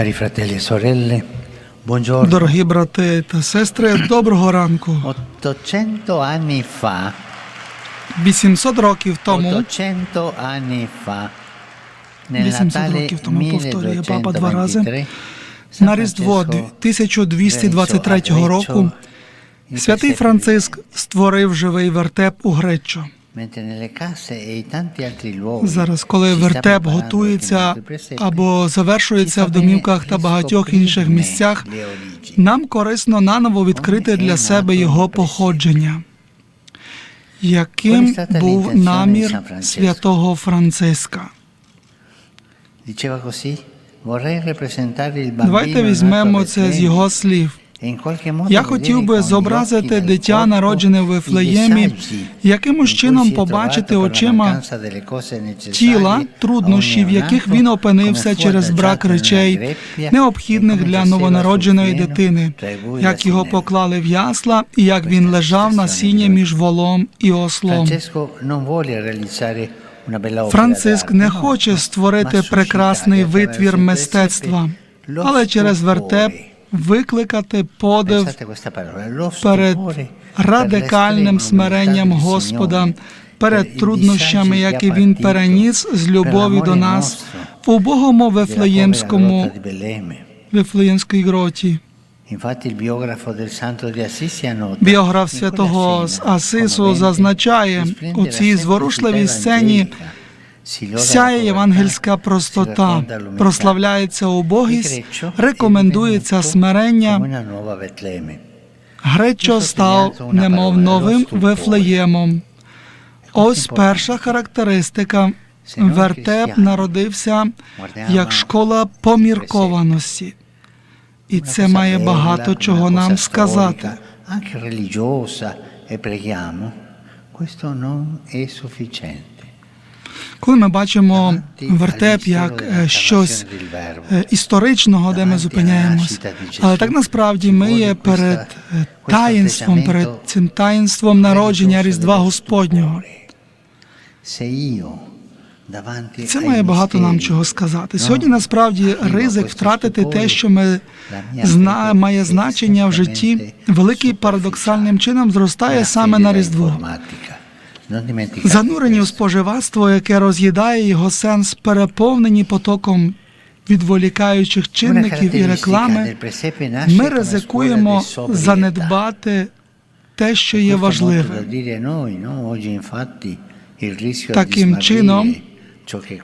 Cari fratelli e sorelle, buongiorno. Дорогі брати та сестри, доброго ранку. 800 anni fa, 800 років тому, 800 anni fa, nel 800 Natale років тому повторює папа два рази, 1223, на Різдво 1223 року святий Франциск створив живий вертеп у Греччо. E Зараз, коли вертеп готується або завершується в домівках та багатьох інших місцях, нам корисно наново відкрити для себе його походження. Яким був намір святого Франциска? Давайте візьмемо це з його слів. E Я хотів би зобразити дитя, народжене в Вифлеємі, якимось чином побачити очима тіла, a un труднощі, в яких він опинився через брак речей, необхідних e для новонародженої дитини, як його поклали в ясла, і як він лежав на сіні між волом і ослом. Франциск не хоче створити прекрасний витвір мистецтва, але через вертеп. Викликати подив перед радикальним смиренням Господа, перед труднощами, які він переніс з любові до нас в убогому Вифлеємському. Вифлеємській гроті. Біограф святого з Асису зазначає, у цій зворушливій сцені сяє євангельська простота, прославляється убогість, рекомендується смирення. Гречо став немов новим Вифлеємом. Ось перша характеристика. Вертеп народився як школа поміркованості. І це має багато чого нам сказати. Anche religiosa e preghiamo, questo non è sufficiente. Коли ми бачимо вертеп як е, щось е, історичного, де ми зупиняємось, але так насправді ми є перед е, таїнством, перед цим таїнством народження Різдва Господнього. Це має багато нам чого сказати. Сьогодні насправді ризик втратити те, що ми зна має значення в житті, великий парадоксальним чином зростає саме на Різдво. Занурені в споживацтво, яке роз'їдає його сенс, переповнені потоком відволікаючих чинників і реклами, ми ризикуємо занедбати те, що є важливим. Таким чином,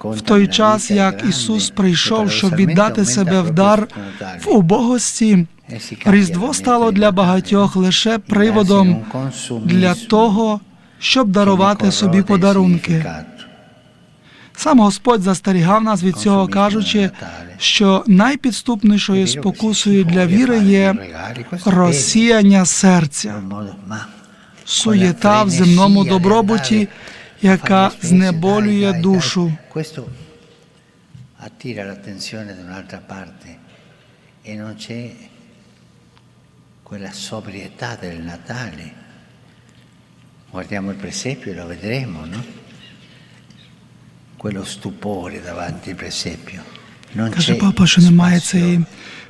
В той час, як Ісус прийшов, щоб віддати себе в дар в убогості, Різдво стало для багатьох лише приводом для того, щоб дарувати собі подарунки. Сам Господь застерігав нас від цього, кажучи, що найпідступнішою спокусою для віри є розсіяння серця, суєта в земному добробуті, яка знеболює душу. E quella sobrietà del Natale. Guardiamo il presepio e lo vedremo, no? Quello stupore davanti al presepio. Non Каже c'è папа, що немає цієї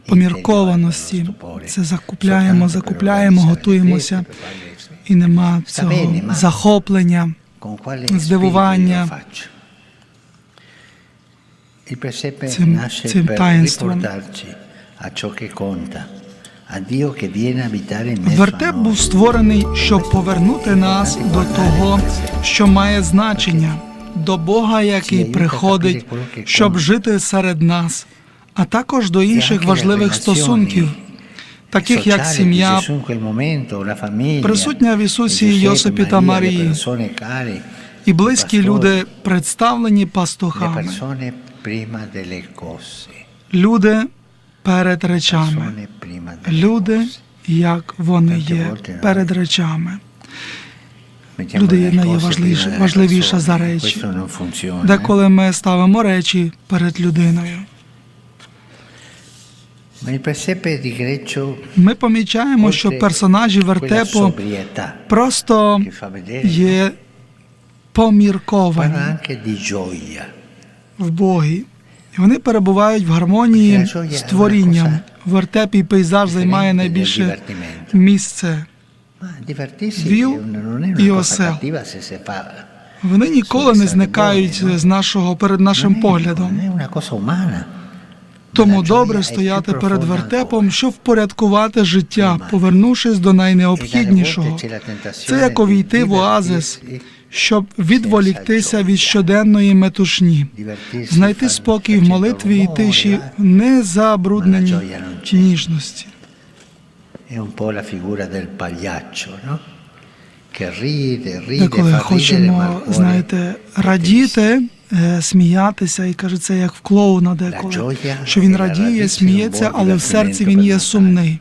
поміркованості. Це закупляємо, закупляємо, готуємося, і нема цього захоплення. Здивування. Цим- nasce цим per таїнством. riportarci a ciò che conta, Вертеп був створений, щоб повернути нас до того, що має значення, до Бога, який приходить, щоб жити серед нас, а також до інших важливих стосунків, таких як сім'я, присутня в Ісусі, Йосипі та Марії. і близькі люди представлені пастухами, люди перед речами, люди, як вони є перед речами. Mettiamo Люди є delle важливіше за речі. Questo non funziona. Де eh. коли ми ставимо речі перед людиною, ми помічаємо, що персонажі вертепу просто є помірковані в Богі. І вони перебувають в гармонії з творінням. Вертеп і пейзаж займає найбільше місце. Se si fa. Вони ніколи не зникають з нашого перед нашим поглядом. Тому добре стояти перед вертепом, щоб впорядкувати життя, повернувшись до найнеобхіднішого. Це як увійти в оазис, щоб відволіктися від щоденної метушні, знайти спокій в молитві і тиші, в незабрудненій ніжності. Деколи хочемо, знаєте, радіти, е, сміятися, і каже, це як в клоуна деколи, що він радіє, сміється, але в серці він є сумний.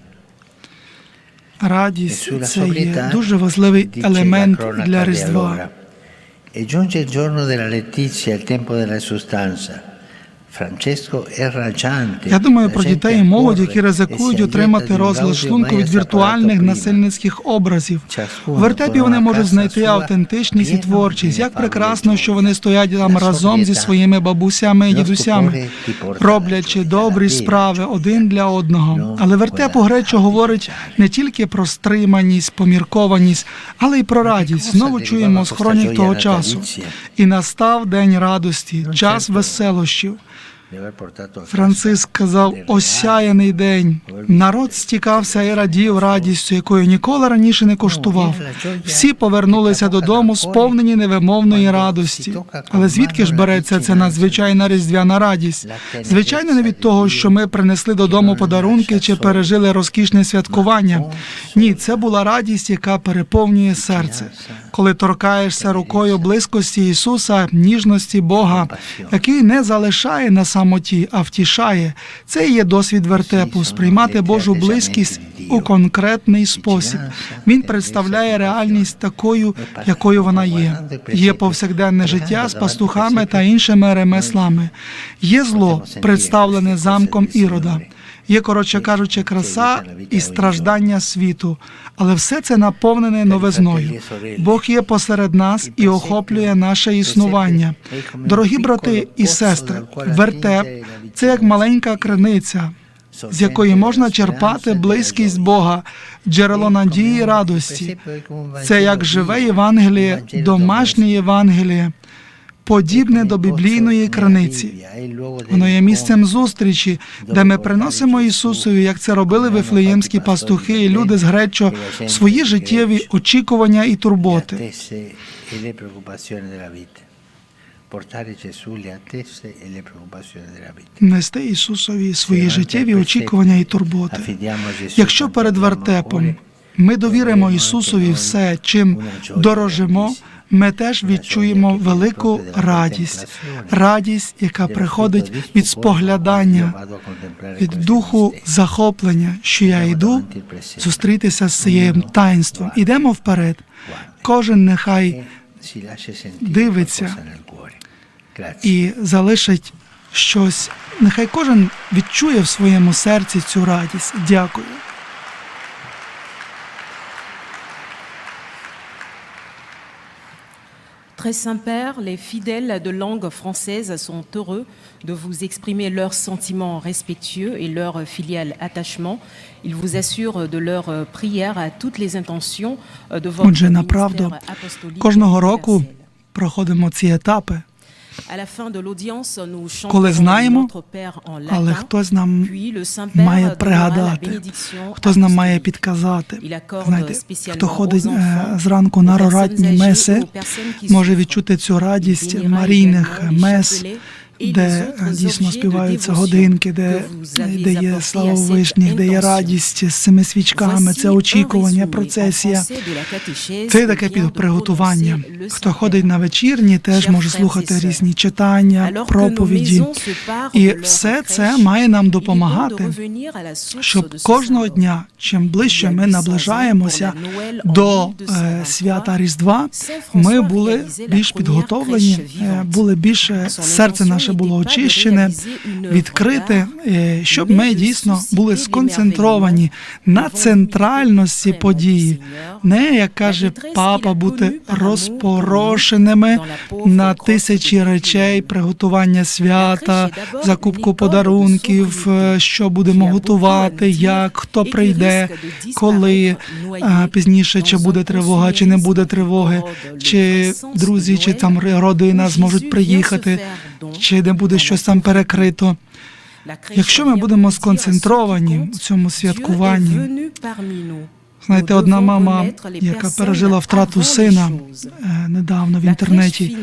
Радість E це є дуже важливий елемент для Різдва. E giunge il giorno della letizia, il tempo della sostanza. Я думаю про дітей і молодь, які e ризикують отримати розлад шлунку від віртуальних насильницьких образів. В вертепі вони можуть знайти автентичність і творчість. Як прекрасно, що вони стоять там разом зі своїми бабусями і дідусями, роблячи добрі справи один для одного. Але вертеп у гречо говорить не тільки про стриманість, поміркованість, але й про радість. Знову чуємо з хронік того часу. І настав день радості, час веселощів. Франциск казав del осяяний день. Народ стікався і радів радістю, якою ніколи раніше не коштував. Всі повернулися додому, сповнені невимовної радості. Але звідки ж береться ця надзвичайна різдвяна радість? Звичайно, не від того, що ми принесли додому подарунки чи пережили розкішне святкування. Ні, це була радість, яка переповнює серце. Коли торкаєшся рукою близькості Ісуса, ніжності Бога, який не залишає на самоті, а втішає. Це і є досвід вертепу сприймати Божу близькість у конкретний спосіб. Він представляє реальність такою, якою вона є. Є повсякденне життя з пастухами та іншими ремеслами. Є зло, представлене замком Ірода. Є, коротше кажучи, краса і страждання світу, але все це наповнене новизною. Бог є посеред нас і охоплює наше існування. Дорогі брати і сестри, вертеп це як маленька криниця, з якої можна черпати близькість Бога, джерело надії і радості. Це як живе Євангеліє, домашнє Євангеліє, подібне до біблійної криниці. Воно є місцем зустрічі, де ми приносимо Ісусові, як це робили вифлеємські пастухи і люди з Гречо, свої життєві очікування і турботи. Нести Ісусові свої життєві очікування і турботи. Якщо перед вертепом ми довіримо Ісусові все, чим дорожимо, ми теж відчуємо велику радість, радість, яка приходить від споглядання, від духу захоплення, що я йду зустрітися з цим таїнством. Ідемо вперед. Кожен нехай дивиться і залишить щось. Нехай кожен відчує в своєму серці цю радість. Дякую. Très Saint-Père, les fidèles de langue française sont heureux de vous exprimer leurs sentiments respectueux et leur filial attachement. Ils vous assurent de leur prière à toutes les intentions de votre Отже, направду, ministère apostolique кожного року universel. проходимо ці етапи, Коли знаємо, але хтось нам має пригадати, хтось нам має підказати. Знаєте, хто ходить е, зранку на роратні меси, може відчути цю радість марійних мес, де е, дійсно співаються годинки, де, де є слава вишніх, де є радість з цими свічками, це очікування, процесія. Це таке vient під de приготування. Хто ходить на вечірні, теж може слухати різні читання, проповіді. І все це має нам допомагати, щоб кожного дня, чим ближче ми наближаємося до е, свята Різдва, ми були більш підготовлені, е, були більше серце наше наше було очищене, відкрите, е, щоб ми дійсно були сконцентровані на центральності події, не як каже папа, бути розпорошеними на тисячі речей, приготування свята, закупку подарунків, е, що будемо готувати, як хто прийде, коли пізніше чи буде тривога, чи не буде тривоги, чи друзі, чи там родина зможуть приїхати, чи не буде щось там перекрито. Якщо ми будемо сконцентровані у цьому святкуванні, знаєте, одна мама, яка пережила втрату сина е, недавно в інтернеті,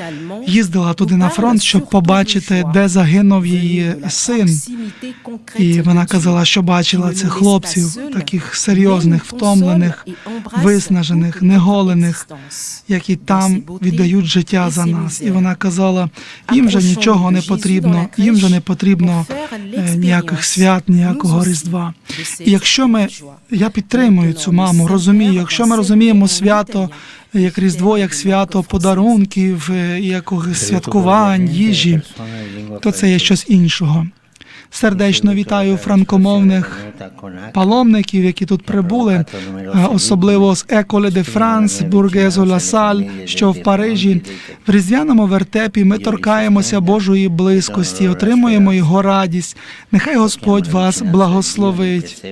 їздила туди на фронт, щоб побачити, де загинув її син. І вона казала, що бачила цих хлопців, таких серйозних, втомлених, виснажених, неголених, які там віддають життя за нас. І вона казала, їм же нічого не потрібно, їм же не потрібно е, ніяких свят, ніякого різдва. І якщо ми, я підтримую цю маму, розумію, якщо ми розуміємо свято як Різдво, як свято подарунків, е, якогось святкувань, їжі, то це є щось іншого. Сердечно вітаю франкомовних паломників, які тут прибули, е, особливо з Еколе де Франс, Бургезо Ла Саль, що в Парижі. В різдвяному вертепі ми торкаємося Божої близькості, отримуємо його радість. Нехай Господь вас благословить.